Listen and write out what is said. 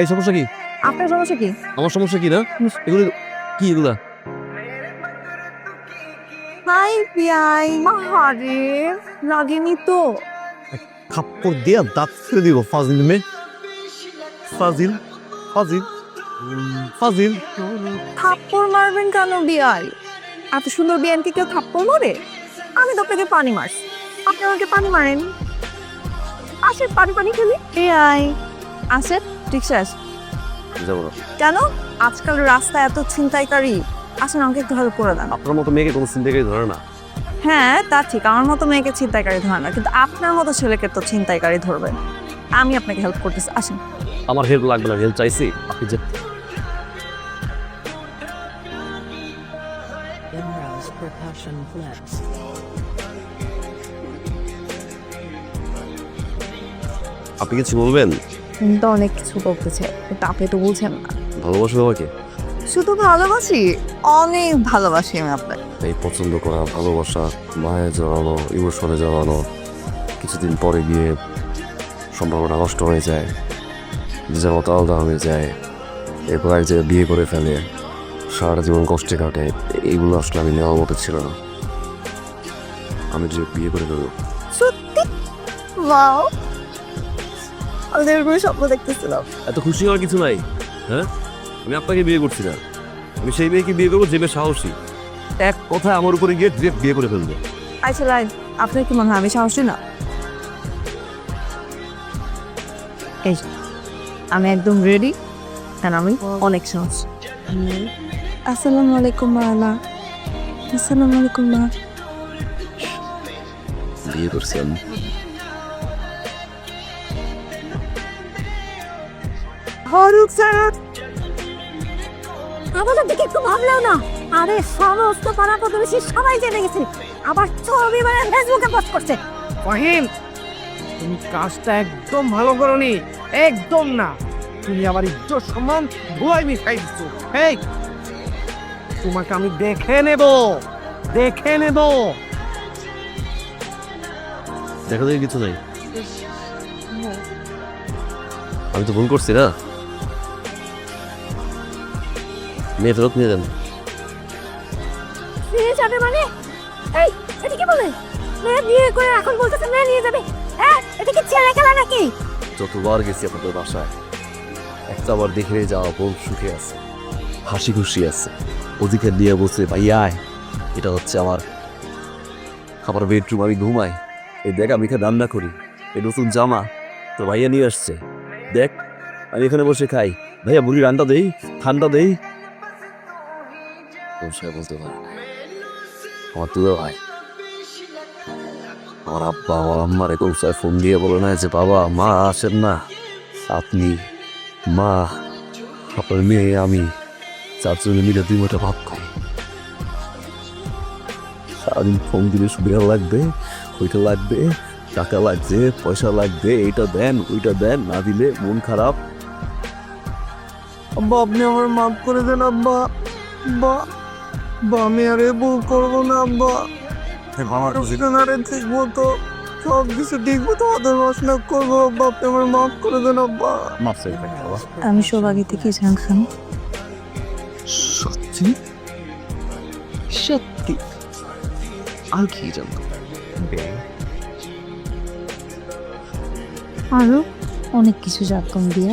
এই সমস্যা কি? আপনার সমস্যা কি? আমার সমস্যা কি না? এগুলো কি এগুলা? হাই পিয়াই আরে লাগেনি তো। থাপ্পড় দিয়ে দাঁত ফেলে দিব ফাজিল মে ফাজিল ফাজিল ফাজিল। থাপ্পড় মারবেন কেন বিয়াই? এত সুন্দর বিয়ানকে কেউ থাপ্পড় মারে? আমি তো আপনাকে পানি মারছি। আপনি আমাকে পানি মারেন? আসেন পানি পানি খেলি বিয়াই আসেন রিক্সা আসেন যাব না। কেন? আজকাল রাস্তায় এত ছিনতাইকারী। আসেন আমাকে একটু হেল্প করে দেন। আপনার মতো মেয়েকে কোনো চিন্তাকারী ধরে না। হ্যাঁ তা ঠিক। আমার মতো মেয়েকে ছিনতাইকারী ধরে না। কিন্তু আপনার মতো ছেলেকে তো ছিনতাইকারী ধরবে। আমি আপনাকে হেল্প করতেছি। আসেন। আমার হেল্প লাগবে না। হেল্প চাইছি। আপনি যে percussion flex. আপনি কিছু বলবেন? তো অনেক কিছু বলতেছে কিন্তু আপনি তো বুঝেন না। ভালোবাসো আমাকে শুধু ভালোবাসি অনেক ভালোবাসি আমি আপনাকে। এই পছন্দ করা ভালোবাসা মায়ে জড়ানো ইমোশনে জড়ানো কিছুদিন পরে গিয়ে সম্পর্কটা নষ্ট হয়ে যায় যে মতো আলাদা হয়ে যায় এরপর এক জায়গায় বিয়ে করে ফেলে সারা জীবন কষ্টে কাটে এইগুলো আসলে আমি নেওয়ার মতো ছিল না। আমি যে বিয়ে করে ফেলব। সত্যি? ওয়াও! আমি তো এরকমই স্বপ্ন দেখতেছিলাম। এত খুশি হওয়ার কিছু নাই হ্যাঁ? আমি আপনাকে বিয়ে করছি না। আমি সেই মেয়েকে বিয়ে করব যে মেয়ে সাহসী। এক কথায় আমার উপরে গিয়ে ডিরেক্ট বিয়ে করে ফেলবে। আচ্ছা লাইন আপনার কি মনে হয় আমি সাহসী না? এই আমি একদম রেডি আর আমি অনেক সাহস। আসসালামু আলাইকুম মালা আসসালামু আলাইকুম মা। বিয়ে করছি আমি। হরুক স্যার। আমাদের দিকে একটু ভাবলেও না। আরে সমস্ত পাড়া প্রতিবেশী সবাই জেনে গেছে। আবার ছবি মানে ফেসবুকে পোস্ট করছে। ফাহিম তুমি কাজটা একদম ভালো করনি। একদম না। তুমি আমার ইজ্জত সম্মান ভুয়াই মিশাই দিচ্ছ এই তোমাকে আমি দেখে নেব। দেখে নেব। দেখা দেখি কিছু নাই। আমি তো ভুল করছি না? মেয়ে ফেরত নিয়ে দেন নিয়ে যাবে মানে? এই এটা কি বলে মেয়ে বিয়ে করে এখন বলতেছে মেয়ে নিয়ে যাবে। হ্যাঁ এটা কি ছেলে খেলা নাকি? যতবার গেছি আপনাদের বাসায় একটা বার দেখে যাওয়া বোন সুখে আছে হাসি খুশি আছে। ওদিকে নিয়ে বসে ভাইয়ায় এটা হচ্ছে আমার আমার বেডরুম আমি ঘুমাই। এই দেখ আমি এখানে রান্না করি। এই নতুন জামা তো ভাইয়া নিয়ে আসছে। দেখ আমি এখানে বসে খাই। ভাইয়া বুড়ি রান্না দেই ঠান্ডা দেই। সাথে বলতে পারে। আমার তুলে ভাই, আমার আব্বা, আমার আম্মার কৌশায় ফোন দিয়ে বলে না যে, বাবা, মা আসেন না। আপনি, মা, আপনার মেয়ে, আমি চারজনে মিলে দুই মোটা ভাব খাই। সারাদিন ফোন দিলে সুবিধা লাগবে, ওইটা লাগবে, টাকা লাগছে পয়সা লাগবে, এইটা দেন, ওইটা দেন, না দিলে মন খারাপ। আব্বা, আপনি আমার মাফ করে দেন, আব্বা। বা বা আমি আর এ ভুল করব না আব্বা। আরে ঠিক মতো সব কিছু ঠিক মতো আদর বাসনা করব আব্বা। আপনি আমার মাফ করে দেন আব্বা। মাফ চাই বাবা। আমি সব আগে থেকে জানতাম সত্যি? সত্যি? আর কি জানতো আরও অনেক কিছু জানতাম দিয়ে